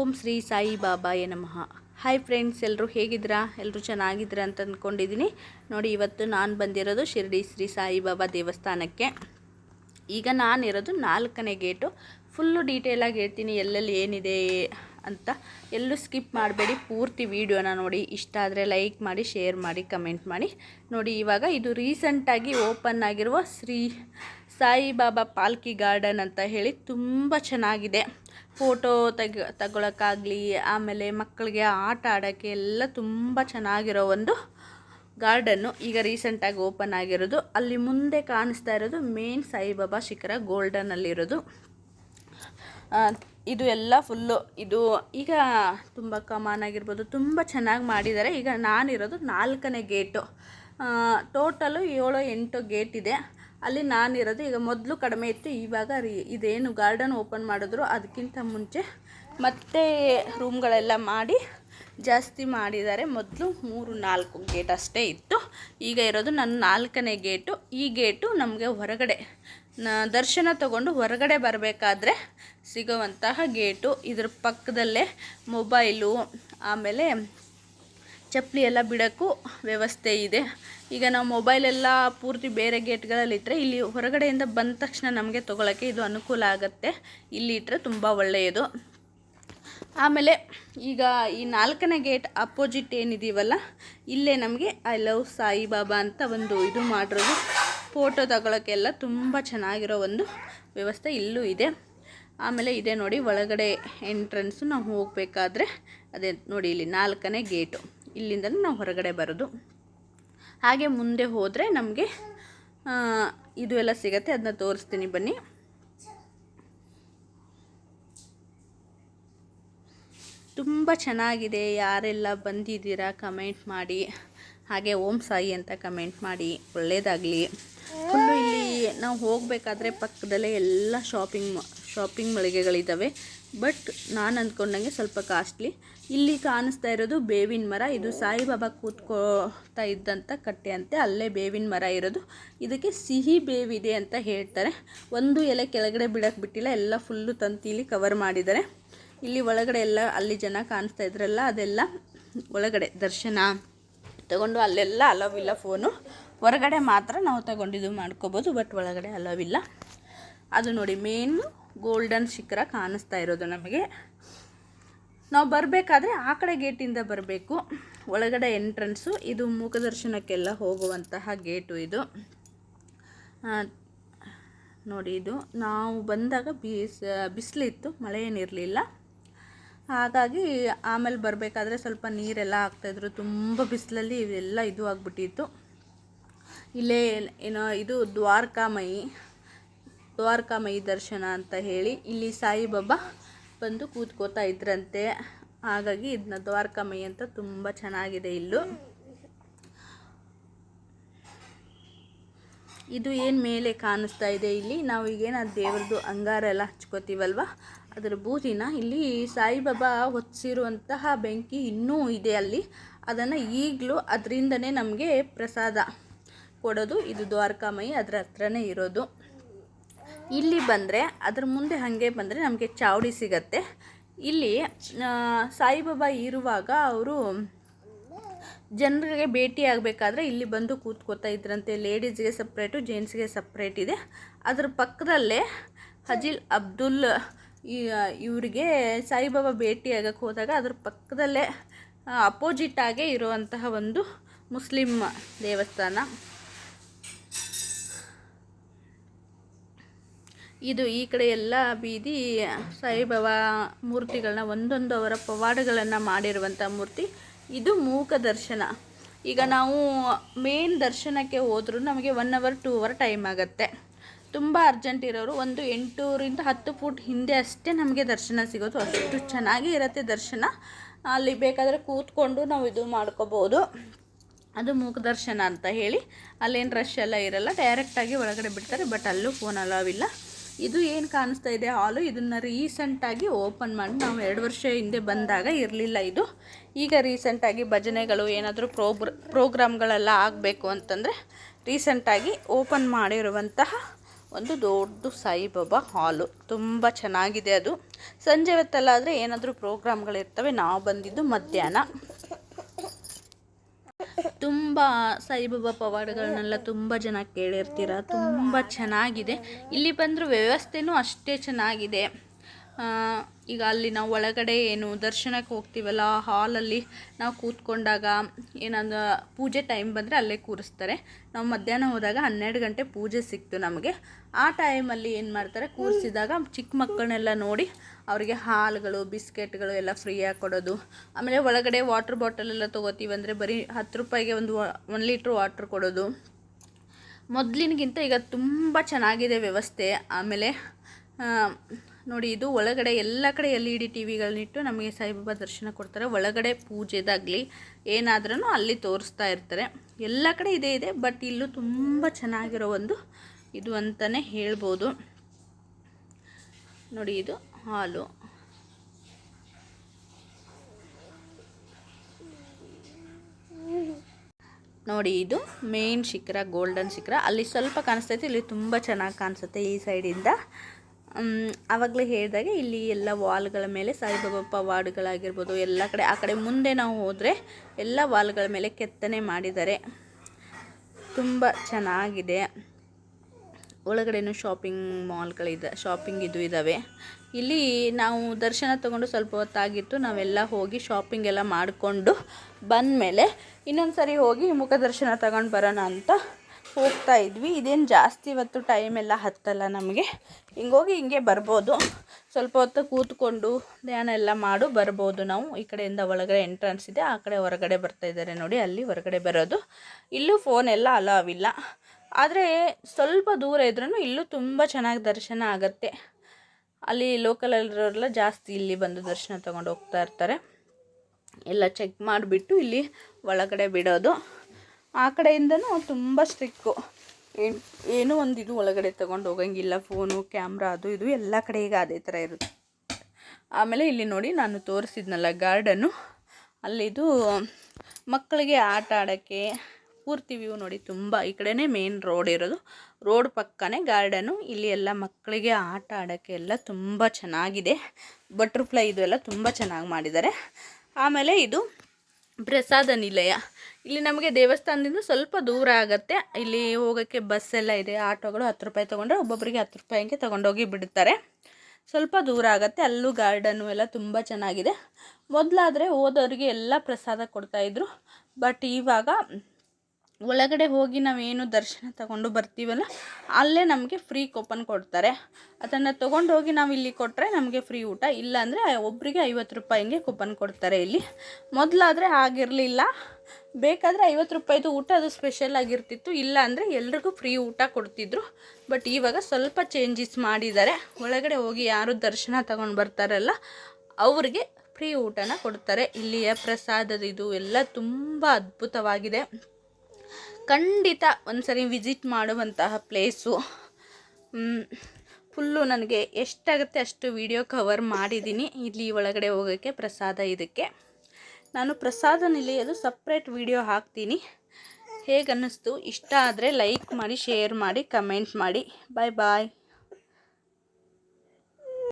ಓಂ ಶ್ರೀ ಸಾಯಿ ಬಾಬಾಯ ನಮಃ. Hi friends ಎಲ್ಲರೂ ಹೇಗಿದ್ದೀರಾ? ಎಲ್ಲರೂ ಚೆನ್ನಾಗಿದ್ದೀರಾ ಅಂತ ಅಂದ್ಕೊಂಡಿದ್ದೀನಿ ನೋಡಿ, ಇವತ್ತು ನಾನು ಬಂದಿರೋದು ಶಿರಡಿ ಶ್ರೀ ಸಾಯಿಬಾಬಾ ದೇವಸ್ಥಾನಕ್ಕೆ. ಈಗ ನಾನಿರೋದು ನಾಲ್ಕನೇ ಗೇಟು. ಫುಲ್ಲು ಡೀಟೇಲಾಗಿ ಹೇಳ್ತೀನಿ ಎಲ್ಲೆಲ್ಲಿ ಏನಿದೆ ಅಂತ. ಎಲ್ಲೂ ಸ್ಕಿಪ್ ಮಾಡಬೇಡಿ, ಪೂರ್ತಿ ವೀಡಿಯೋನ ನೋಡಿ. ಇಷ್ಟ ಆದರೆ ಲೈಕ್ ಮಾಡಿ ಶೇರ್ ಮಾಡಿ ಕಮೆಂಟ್ ಮಾಡಿ. ನೋಡಿ, ಇವಾಗ ಇದು ರೀಸೆಂಟಾಗಿ ಓಪನ್ ಆಗಿರುವ ಶ್ರೀ ಸಾಯಿಬಾಬಾ ಪಾಲ್ಕಿ ಗಾರ್ಡನ್ ಅಂತ ಹೇಳಿ ತುಂಬ ಚೆನ್ನಾಗಿದೆ. ಫೋಟೋ ತೆಗ, ತಗೊಳಕ್ಕಾಗಲಿ, ಆಮೇಲೆ ಮಕ್ಕಳಿಗೆ ಆಟ ಆಡೋಕ್ಕೆ ಎಲ್ಲ ತುಂಬ ಚೆನ್ನಾಗಿರೋ ಒಂದು ಗಾರ್ಡನ್ನು ಈಗ ರೀಸೆಂಟಾಗಿ ಓಪನ್ ಆಗಿರೋದು. ಅಲ್ಲಿ ಮುಂದೆ ಕಾಣಿಸ್ತಾ ಇರೋದು ಮೇನ್ ಸಾಯಿಬಾಬಾ ಶಿಖರ ಗೋಲ್ಡನಲ್ಲಿರೋದು ಇದು ಎಲ್ಲ ಫುಲ್ಲು, ಇದು ಈಗ ತುಂಬ ಕಮಾನ್ ಆಗಿರ್ಬೋದು. ತುಂಬ ಚೆನ್ನಾಗಿ ಮಾಡಿದ್ದಾರೆ. ಈಗ ನಾನಿರೋದು ನಾಲ್ಕನೇ ಗೇಟು. ಟೋಟಲು ಏಳು ಎಂಟು ಗೇಟ್ ಇದೆ. ಅಲ್ಲಿ ನಾನಿರೋದು ಈಗ ಮೊದಲು ಕಡಿಮೆ ಇತ್ತು, ಇವಾಗ ರೀ ಇದೇನು ಗಾರ್ಡನ್ ಓಪನ್ ಮಾಡಿದ್ರು, ಅದಕ್ಕಿಂತ ಮುಂಚೆ ಮತ್ತೆ ರೂಮ್ಗಳೆಲ್ಲ ಮಾಡಿ ಜಾಸ್ತಿ ಮಾಡಿದ್ದಾರೆ. ಮೊದಲು ಮೂರು, ನಾಲ್ಕು ಗೇಟ್ ಅಷ್ಟೇ ಇತ್ತು. ಈಗ ಇರೋದು ನನ್ನ ನಾಲ್ಕನೇ ಗೇಟು ಈ ಗೇಟು ನಮಗೆ ಹೊರಗಡೆ ದರ್ಶನ ತಗೊಂಡು ಹೊರಗಡೆ ಬರಬೇಕಾದ್ರೆ ಸಿಗುವಂತಹ ಗೇಟು ಇದ್ರ ಪಕ್ಕದಲ್ಲೇ ಮೊಬೈಲು ಆಮೇಲೆ ಚಪ್ಪಲಿ ಎಲ್ಲ ಬಿಡೋಕ್ಕೂ ವ್ಯವಸ್ಥೆ ಇದೆ. ಈಗ ನಾವು ಮೊಬೈಲೆಲ್ಲ ಪೂರ್ತಿ ಬೇರೆ ಗೇಟ್ಗಳಲ್ಲಿ ಇಟ್ಟರೆ ಇಲ್ಲಿ ಹೊರಗಡೆಯಿಂದ ಬಂದ ತಕ್ಷಣ ನಮಗೆ ತೊಗೊಳಕ್ಕೆ ಇದು ಅನುಕೂಲ ಆಗುತ್ತೆ. ಇಲ್ಲಿ ಇಟ್ಟರೆ ತುಂಬ ಒಳ್ಳೆಯದು. ಆಮೇಲೆ ಈಗ ಈ ನಾಲ್ಕನೇ ಗೇಟ್ ಅಪೋಸಿಟ್ ಏನಿದೀವಲ್ಲ, ಇಲ್ಲೇ ನಮಗೆ ಐ ಲವ್ ಸಾಯಿಬಾಬಾ ಅಂತ ಒಂದು ಇದು ಮಾಡಿರೋದು. ಫೋಟೋ ತಗೊಳಕ್ಕೆಲ್ಲ ತುಂಬ ಚೆನ್ನಾಗಿರೋ ಒಂದು ವ್ಯವಸ್ಥೆ ಇಲ್ಲೂ ಇದೆ. ಆಮೇಲೆ ಇದೆ ನೋಡಿ ಒಳಗಡೆ ಎಂಟ್ರೆನ್ಸು ನಾವು ಹೋಗಬೇಕಾದ್ರೆ, ಅದೇ ನೋಡಿ ಇಲ್ಲಿ ನಾಲ್ಕನೇ ಗೇಟು ಇಲ್ಲಿಂದಲೂ ನಾವು ಹೊರಗಡೆ ಬರೋದು. ಹಾಗೆ ಮುಂದೆ ಹೋದರೆ ನಮಗೆ ಇದು ಎಲ್ಲ ಸಿಗತ್ತೆ. ಅದನ್ನ ತೋರಿಸ್ತೀನಿ ಬನ್ನಿ. ತುಂಬ ಚೆನ್ನಾಗಿದೆ. ಯಾರೆಲ್ಲ ಬಂದಿದ್ದೀರಾ, ಕಮೆಂಟ್ ಮಾಡಿ. ಹಾಗೆ ಓಂ ಸಾಯಿ ಅಂತ ಕಮೆಂಟ್ ಮಾಡಿ. ಒಳ್ಳೆಯದಾಗಲಿ ಫುಲ್ಲು ನಾವು ಹೋಗಬೇಕಾದ್ರೆ ಪಕ್ಕದಲ್ಲೇ ಎಲ್ಲ ಶಾಪಿಂಗ್ ಶಾಪಿಂಗ್ ಮಳಿಗೆಗಳಿದ್ದಾವೆ ಬಟ್ ನಾನು ಅಂದ್ಕೊಂಡಂಗೆ ಸ್ವಲ್ಪ ಕಾಸ್ಟ್ಲಿ ಇಲ್ಲಿ ಕಾಣಿಸ್ತಾ ಇರೋದು ಬೇವಿನ ಮರ. ಇದು ಸಾಯಿಬಾಬಾ ಕೂತ್ಕೋತಾ ಇದ್ದಂಥ ಕಟ್ಟೆ ಅಂತೆ ಅಲ್ಲೇ ಬೇವಿನ ಮರ ಇರೋದು. ಇದಕ್ಕೆ ಸಿಹಿ ಬೇವಿದೆ ಅಂತ ಹೇಳ್ತಾರೆ. ಒಂದು ಎಲೆ ಕೆಳಗಡೆ ಬಿಡಕ್ಕೆ ಬಿಟ್ಟಿಲ್ಲ. ಎಲ್ಲ ಫುಲ್ಲು ತಂತಿಲಿ ಕವರ್ ಮಾಡಿದ್ದಾರೆ. ಇಲ್ಲಿ ಒಳಗಡೆ ಎಲ್ಲ ಅಲ್ಲಿ ಜನ ಕಾಣಿಸ್ತಾ ಇದ್ರಲ್ಲ, ಅದೆಲ್ಲ ಒಳಗಡೆ ದರ್ಶನ ತಗೊಂಡು ಅಲ್ಲೆಲ್ಲ ಅಲವಿಲ್ಲ ಫೋನು ಹೊರಗಡೆ ಮಾತ್ರ ನಾವು ತಗೊಂಡಿದ್ದು ಮಾಡ್ಕೋಬೋದು ಬಟ್ ಒಳಗಡೆ ಅಲವಿಲ್ಲ ಅದು ನೋಡಿ ಮೇನು ಗೋಲ್ಡನ್ ಶಿಖರ ಕಾಣಿಸ್ತಾ ಇರೋದು ನಮಗೆ. ನಾವು ಬರಬೇಕಾದ್ರೆ ಆ ಕಡೆ ಗೇಟಿಂದ ಬರಬೇಕು. ಒಳಗಡೆ ಎಂಟ್ರೆನ್ಸು ಇದು ಮೂಕದರ್ಶನಕ್ಕೆಲ್ಲ ಹೋಗುವಂತಹ ಗೇಟು ಇದು. ನೋಡಿ ಇದು. ನಾವು ಬಂದಾಗ ಬಿಸ್, ಬಿಸಿಲಿತ್ತು ಮಳೆ ಏನಿರಲಿಲ್ಲ ಹಾಗಾಗಿ ಆಮೇಲೆ ಬರಬೇಕಾದ್ರೆ ಸ್ವಲ್ಪ ನೀರೆಲ್ಲ ಆಗ್ತಾಯಿದ್ರು ತುಂಬ ಬಿಸಿಲಲ್ಲಿ ಇವೆಲ್ಲ ಇದು ಆಗಿಬಿಟ್ಟಿತ್ತು. ಇಲ್ಲೇ ಏನೋ ಇದು ದ್ವಾರಕಾಮಯಿ ದ್ವಾರಕಾಮಯಿ ದರ್ಶನ ಅಂತ ಹೇಳಿ ಇಲ್ಲಿ ಸಾಯಿಬಾಬಾ ಬಂದು ಕೂತ್ಕೋತಾ ಇದ್ರಂತೆ. ಹಾಗಾಗಿ ಇದನ್ನ ದ್ವಾರಕಾಮಯಿ ಅಂತ ತುಂಬ ಚೆನ್ನಾಗಿದೆ ಇಲ್ಲೂ. ಇದು ಏನು ಮೇಲೆ ಕಾಣಿಸ್ತಾ ಇದೆ ಇಲ್ಲಿ? ನಾವು ಈಗೇನು ಆ ದೇವ್ರದ್ದು ಅಂಗಾರ ಎಲ್ಲ ಹಚ್ಕೋತೀವಲ್ವ? ಅದರ ಬೂದಿನ ಇಲ್ಲಿ ಸಾಯಿಬಾಬಾ ಹೊತ್ತಿರುವಂತಹ ಬೆಂಕಿ ಇನ್ನೂ ಇದೆ ಅಲ್ಲಿ. ಅದನ್ನು ಈಗಲೂ ಅದರಿಂದನೇ ನಮಗೆ ಪ್ರಸಾದ. ಕೊಡೋದು, ಇದು ದ್ವಾರಕಾಮಯಿ, ಅದರ ಹತ್ರನೇ ಇರೋದು. ಇಲ್ಲಿ ಬಂದರೆ, ಅದ್ರ ಮುಂದೆ ಹಾಗೆ ಬಂದರೆ ನಮಗೆ ಚಾವಡಿ ಸಿಗತ್ತೆ. ಇಲ್ಲಿ ಸಾಯಿಬಾಬಾ ಇರುವಾಗ ಅವರು ಜನರಿಗೆ ಭೇಟಿ ಆಗಬೇಕಾದ್ರೆ ಇಲ್ಲಿ ಬಂದು ಕೂತ್ಕೋತಾ ಇದ್ರಂತೆ. ಲೇಡೀಸ್ಗೆ ಸಪ್ರೇಟು, ಜೆಂಟ್ಸ್ಗೆ ಸಪ್ರೇಟ್ ಇದೆ. ಅದ್ರ ಪಕ್ಕದಲ್ಲೇ ಹಜೀಲ್ ಅಬ್ದುಲ್ ಇವರಿಗೆ ಸಾಯಿಬಾಬಾ ಭೇಟಿ ಆಗಕ್ಕೆ ಹೋದಾಗ ಅದ್ರ ಪಕ್ಕದಲ್ಲೇ ಅಪೋಸಿಟ್ ಆಗೇ ಇರುವಂತಹ ಒಂದು ಮುಸ್ಲಿಂ ದೇವಸ್ಥಾನ. ಇದು ಈ ಕಡೆ ಎಲ್ಲ ಬೀದಿ ಸಾಯಿಬಾಬಾ ಮೂರ್ತಿಗಳನ್ನ ಒಂದೊಂದು ಅವರ ಪವಾಡಗಳನ್ನು ಮಾಡಿರುವಂಥ ಮೂರ್ತಿ. ಇದು ಮೂಕ ದರ್ಶನ. ಈಗ ನಾವು ಮೇನ್ ದರ್ಶನಕ್ಕೆ ಹೋದರೂ ನಮಗೆ one hour two hour time ಆಗುತ್ತೆ. ತುಂಬ ಅರ್ಜೆಂಟ್ ಇರೋರು ಒಂದು ಎಂಟೂರಿಂದ ಹತ್ತು ಫೂಟ್ ಹಿಂದೆ ಅಷ್ಟೇ ನಮಗೆ ದರ್ಶನ ಸಿಗೋದು. ಅಷ್ಟು ಚೆನ್ನಾಗಿ ಇರುತ್ತೆ ದರ್ಶನ. ಅಲ್ಲಿ ಬೇಕಾದರೆ ಕೂತ್ಕೊಂಡು ನಾವು ಇದು ಮಾಡ್ಕೋಬೋದು. ಅದು ಮೂಕ ದರ್ಶನ ಅಂತ ಹೇಳಿ. ಅಲ್ಲೇನು ರಶ್ ಎಲ್ಲ ಇರಲ್ಲ. ಡೈರೆಕ್ಟಾಗಿ ಒಳಗಡೆ ಬಿಡ್ತಾರೆ ಬಟ್ ಅಲ್ಲೂ ಫೋನ್ ಅಲಾವಿಲ್ಲ ಇದು ಏನು ಕಾಣಿಸ್ತಾ ಇದೆ? ಹಾಲು ಇದನ್ನು ರೀಸೆಂಟಾಗಿ ಓಪನ್ ಮಾಡಿ, ನಾವು ಎರಡು ವರ್ಷ ಹಿಂದೆ ಬಂದಾಗ ಇರಲಿಲ್ಲ ಇದು. ಈಗ ರೀಸೆಂಟಾಗಿ ಭಜನೆಗಳು ಏನಾದರೂ ಪ್ರೋಗ್ರ ಪ್ರೋಗ್ರಾಮ್ಗಳೆಲ್ಲ ಆಗಬೇಕು ಅಂತಂದರೆ ರೀಸೆಂಟಾಗಿ ಓಪನ್ ಮಾಡಿರುವಂತಹ ಒಂದು ದೊಡ್ಡ ಸಾಯಿಬಾಬಾ ಹಾಲು. ತುಂಬ ಚೆನ್ನಾಗಿದೆ ಅದು. ಸಂಜೆ ಹೊತ್ತಲ್ಲಾದರೆ ಏನಾದರೂ ಪ್ರೋಗ್ರಾಮ್ಗಳಿರ್ತವೆ ನಾವು ಬಂದಿದ್ದು ಮಧ್ಯಾಹ್ನ. ತುಂಬ ಸಾಯಿಬಾಬಾ ಪವಾಡಗಳನ್ನೆಲ್ಲ ತುಂಬ ಜನ ಕೇಳಿರ್ತೀರ ತುಂಬ ಚೆನ್ನಾಗಿದೆ. ಇಲ್ಲಿ ಬಂದರೂ ವ್ಯವಸ್ಥೆನೂ ಅಷ್ಟೇ ಚೆನ್ನಾಗಿದೆ. ಈಗ ಅಲ್ಲಿ ನಾವು ಒಳಗಡೆ ಏನು ದರ್ಶನಕ್ಕೆ ಹೋಗ್ತೀವಲ್ಲ ಹಾಲಲ್ಲಿ ನಾವು ಕೂತ್ಕೊಂಡಾಗ ಏನಂದ್ರೆ ಪೂಜೆ ಟೈಮ್ ಬಂದರೆ ಅಲ್ಲೇ ಕೂರಿಸ್ತಾರೆ. ನಾವು ಮಧ್ಯಾಹ್ನ ಹೋದಾಗ ಹನ್ನೆರಡು ಗಂಟೆ ಪೂಜೆ ಸಿಕ್ತು ನಮಗೆ. ಆ ಟೈಮಲ್ಲಿ ಏನು ಮಾಡ್ತಾರೆ ಕೂರಿಸಿದಾಗ ಚಿಕ್ಕ ಮಕ್ಕಳನ್ನೆಲ್ಲ ನೋಡಿ ಅವರಿಗೆ ಹಾಲುಗಳು ಬಿಸ್ಕೆಟ್ಗಳು ಎಲ್ಲ ಫ್ರೀಯಾಗಿ ಕೊಡೋದು. ಆಮೇಲೆ ಒಳಗಡೆ ವಾಟ್ರ್ ಬಾಟಲ್ ಎಲ್ಲ ತೊಗೋತೀವಿ ಅಂದರೆ ಬರೀ ಹತ್ತು ರೂಪಾಯಿಗೆ ಒಂದು ಒನ್ ಲೀಟ್ರ್ ವಾಟ್ರ್ ಕೊಡೋದು. ಮೊದಲಿನಗಿಂತ ಈಗ ತುಂಬ ಚೆನ್ನಾಗಿದೆ ವ್ಯವಸ್ಥೆ. ಆಮೇಲೆ ಆ, ನೋಡಿ, ಇದು ಒಳಗಡೆ ಎಲ್ಲ ಕಡೆ ಎಲ್ ಇ ಡಿ ಟಿ ವಿಗಳನ್ನಿಟ್ಟು ನಮಗೆ ಸಾಯಿಬಾಬಾ ದರ್ಶನ ಕೊಡ್ತಾರೆ. ಒಳಗಡೆ ಪೂಜೆದಾಗಲಿ ಏನಾದ್ರೂ ಅಲ್ಲಿ ತೋರಿಸ್ತಾ ಇರ್ತಾರೆ. ಎಲ್ಲ ಕಡೆ ಇದೇ ಇದೆ, ಬಟ್ ಇಲ್ಲೂ ತುಂಬ ಚೆನ್ನಾಗಿರೋ ಒಂದು ಇದು ಅಂತಲೇ ಹೇಳ್ಬೋದು. ನೋಡಿ, ಇದು ಹಾಲು. ನೋಡಿ, ಇದು ಮೇನ್ ಶಿಖರ, ಗೋಲ್ಡನ್ ಶಿಖರ. ಅಲ್ಲಿ ಸ್ವಲ್ಪ ಕಾಣಿಸ್ತೈತೆ ಇಲ್ಲಿ ತುಂಬ ಚೆನ್ನಾಗಿ ಕಾಣಿಸುತ್ತೆ ಈ ಸೈಡಿಂದ. ಆವಾಗಲೇ ಹೇಳಿದಾಗೆ ಇಲ್ಲಿ ಎಲ್ಲ ವಾಲ್ಗಳ ಮೇಲೆ ಸಾಯಿಬಾಬಾ ವಾರ್ಡ್ಗಳಾಗಿರ್ಬೋದು, ಎಲ್ಲ ಕಡೆ, ಆ ಕಡೆ ಮುಂದೆ ನಾವು ಹೋದರೆ ಎಲ್ಲ ವಾಲ್ಗಳ ಮೇಲೆ ಕೆತ್ತನೆ ಮಾಡಿದ್ದಾರೆ. ತುಂಬ ಚೆನ್ನಾಗಿದೆ. ಒಳಗಡೆನೂ ಶಾಪಿಂಗ್ ಮಾಲ್ಗಳಿದೆ ಶಾಪಿಂಗ್ ಇದು ಇದ್ದಾವೆ ಇಲ್ಲಿ ನಾವು ದರ್ಶನ ತಗೊಂಡು ಸ್ವಲ್ಪ ಹೊತ್ತಾಗಿತ್ತು, ನಾವೆಲ್ಲ ಹೋಗಿ ಶಾಪಿಂಗ್ ಎಲ್ಲ ಮಾಡಿಕೊಂಡು ಬಂದಮೇಲೆ ಇನ್ನೊಂದು ಸರಿ ಹೋಗಿ ಮುಖ ದರ್ಶನ ತಗೊಂಡು ಬರೋಣ ಅಂತ ಹೋಗ್ತಾ ಇದ್ವಿ. ಇದೇನು ಜಾಸ್ತಿ ಇವತ್ತು ಟೈಮ್ ಎಲ್ಲ ಹತ್ತಲ್ಲ ನಮಗೆ. ಹಿಂಗೋಗಿ ಹಿಂಗೆ ಬರ್ಬೋದು. ಸ್ವಲ್ಪ ಹೊತ್ತು ಕೂತ್ಕೊಂಡು ಧ್ಯಾನ ಎಲ್ಲ ಮಾಡು, ಬರ್ಬೋದು ನಾವು. ಈ ಕಡೆಯಿಂದ ಒಳಗಡೆ ಎಂಟ್ರೆನ್ಸ್ ಇದೆ, ಆ ಕಡೆ ಹೊರಗಡೆ ಬರ್ತಾ ಇದ್ದಾರೆ ನೋಡಿ, ಅಲ್ಲಿ ಹೊರಗಡೆ ಬರೋದು. ಇಲ್ಲೂ ಫೋನ್ ಎಲ್ಲ ಇಲ್ಲ. ಆದರೆ ಸ್ವಲ್ಪ ದೂರ ಇದ್ರೂ ಇಲ್ಲೂ ತುಂಬ ಚೆನ್ನಾಗಿ ದರ್ಶನ ಆಗುತ್ತೆ. ಅಲ್ಲಿ ಲೋಕಲಲ್ಲಿರೋರೆಲ್ಲ ಜಾಸ್ತಿ ಇಲ್ಲಿ ಬಂದು ದರ್ಶನ ತೊಗೊಂಡು ಹೋಗ್ತಾ ಇರ್ತಾರೆ. ಎಲ್ಲ ಚೆಕ್ ಮಾಡಿಬಿಟ್ಟು ಇಲ್ಲಿ ಒಳಗಡೆ ಬಿಡೋದು. ಆ ಕಡೆಯಿಂದನೂ ತುಂಬ ಸ್ಟ್ರಿಕ್ಕು ಏನು ಒಂದು ಇದು ಒಳಗಡೆ ತಗೊಂಡು ಹೋಗಂಗಿಲ್ಲ ಫೋನು ಕ್ಯಾಮ್ರಾ ಅದು ಇದು ಎಲ್ಲ ಕಡೆ ಈಗ ಅದೇ ಥರ ಇರುತ್ತೆ. ಆಮೇಲೆ ಇಲ್ಲಿ ನೋಡಿ ನಾನು ತೋರಿಸಿದ್ನಲ್ಲ ಗಾರ್ಡನ್ನು ಅಲ್ಲಿದು ಮಕ್ಕಳಿಗೆ ಆಟ ಆಡೋಕ್ಕೆ ಪೂರ್ತಿ ವ್ಯೂ ನೋಡಿ ತುಂಬ, ಈ ಕಡೆನೇ ಮೇನ್ ರೋಡ್ ಇರೋದು. ರೋಡ್ ಪಕ್ಕನೇ ಗಾರ್ಡನು ಇಲ್ಲಿ ಎಲ್ಲ ಮಕ್ಕಳಿಗೆ ಆಟ ಆಡೋಕ್ಕೆ ಎಲ್ಲ ತುಂಬ ಚೆನ್ನಾಗಿದೆ. ಬಟರ್ಫ್ಲೈ ಇದು ಎಲ್ಲ ತುಂಬ ಚೆನ್ನಾಗಿ ಮಾಡಿದ್ದಾರೆ. ಆಮೇಲೆ ಇದು ಪ್ರಸಾದ ನಿಲಯ. ಇಲ್ಲಿ ನಮಗೆ ದೇವಸ್ಥಾನದಿಂದ ಸ್ವಲ್ಪ ದೂರ ಆಗುತ್ತೆ. ಇಲ್ಲಿ ಹೋಗೋಕ್ಕೆ ಬಸ್ ಎಲ್ಲ ಇದೆ, ಆಟೋಗಳು ಹತ್ತು ರೂಪಾಯಿ ತೊಗೊಂಡ್ರೆ ಒಬ್ಬೊಬ್ಬರಿಗೆ ಹತ್ತು ರೂಪಾಯಿಗೆ ತೊಗೊಂಡೋಗಿ ಬಿಡ್ತಾರೆ. ಸ್ವಲ್ಪ ದೂರ ಆಗುತ್ತೆ, ಅಲ್ಲೂ ಗಾರ್ಡನ್ನು ಎಲ್ಲ ತುಂಬ ಚೆನ್ನಾಗಿದೆ. ಮೊದಲಾದರೆ ಹೋದವ್ರಿಗೆ ಎಲ್ಲ ಪ್ರಸಾದ ಕೊಡ್ತಾಯಿದ್ರು ಬಟ್ ಇವಾಗ ಒಳಗಡೆ ಹೋಗಿ ನಾವೇನು ದರ್ಶನ ತಗೊಂಡು ಬರ್ತೀವಲ್ಲ, ಅಲ್ಲೇ ನಮಗೆ ಫ್ರೀ ಕೂಪನ್ ಕೊಡ್ತಾರೆ. ಅದನ್ನು ತೊಗೊಂಡು ಹೋಗಿ ನಾವು ಇಲ್ಲಿ ಕೊಟ್ಟರೆ ನಮಗೆ ಫ್ರೀ ಊಟ. ಇಲ್ಲಾಂದರೆ ಒಬ್ಬರಿಗೆ ಐವತ್ತು ರೂಪಾಯಿ ಹಿಂಗೆ ಕೂಪನ್ ಕೊಡ್ತಾರೆ ಇಲ್ಲಿ. ಮೊದಲಾದರೆ ಆಗಿರಲಿಲ್ಲ. ಬೇಕಾದರೆ ಐವತ್ತು ರೂಪಾಯಿದು ಊಟ ಅದು ಸ್ಪೆಷಲ್ ಆಗಿರ್ತಿತ್ತು. ಇಲ್ಲ ಅಂದರೆ ಎಲ್ರಿಗೂ ಫ್ರೀ ಊಟ ಕೊಡ್ತಿದ್ರು. ಬಟ್ ಇವಾಗ ಸ್ವಲ್ಪ ಚೇಂಜಸ್ ಮಾಡಿದ್ದಾರೆ. ಒಳಗಡೆ ಹೋಗಿ ಯಾರು ದರ್ಶನ ತಗೊಂಡು ಬರ್ತಾರಲ್ಲ, ಅವ್ರಿಗೆ ಫ್ರೀ ಊಟನ ಕೊಡ್ತಾರೆ. ಇಲ್ಲಿಯ ಪ್ರಸಾದದ ಇದು ಎಲ್ಲ ತುಂಬ ಅದ್ಭುತವಾಗಿದೆ. ಖಂಡಿತ ಒಂದ್ಸರಿ ವಿಸಿಟ್ ಮಾಡುವಂತಹ ಪ್ಲೇಸು. ಫುಲ್ಲು ನನಗೆ ಎಷ್ಟಾಗುತ್ತೆ ಅಷ್ಟು ವಿಡಿಯೋ ಕವರ್ ಮಾಡಿದ್ದೀನಿ. ಇಲ್ಲಿ ಒಳಗಡೆ ಹೋಗೋಕ್ಕೆ ಪ್ರಸಾದ ಇದಕ್ಕೆ. ನಾನು ಪ್ರಸಾದ ನಿಲಯದು ಸಪ್ರೇಟ್ ವಿಡಿಯೋ ಹಾಕ್ತೀನಿ. ಹೇಗೆ ಅನ್ನಿಸ್ತು ಇಷ್ಟ ಆದರೆ ಲೈಕ್ ಮಾಡಿ, ಶೇರ್ ಮಾಡಿ, ಕಮೆಂಟ್ ಮಾಡಿ. ಬಾಯ್ ಬಾಯ್.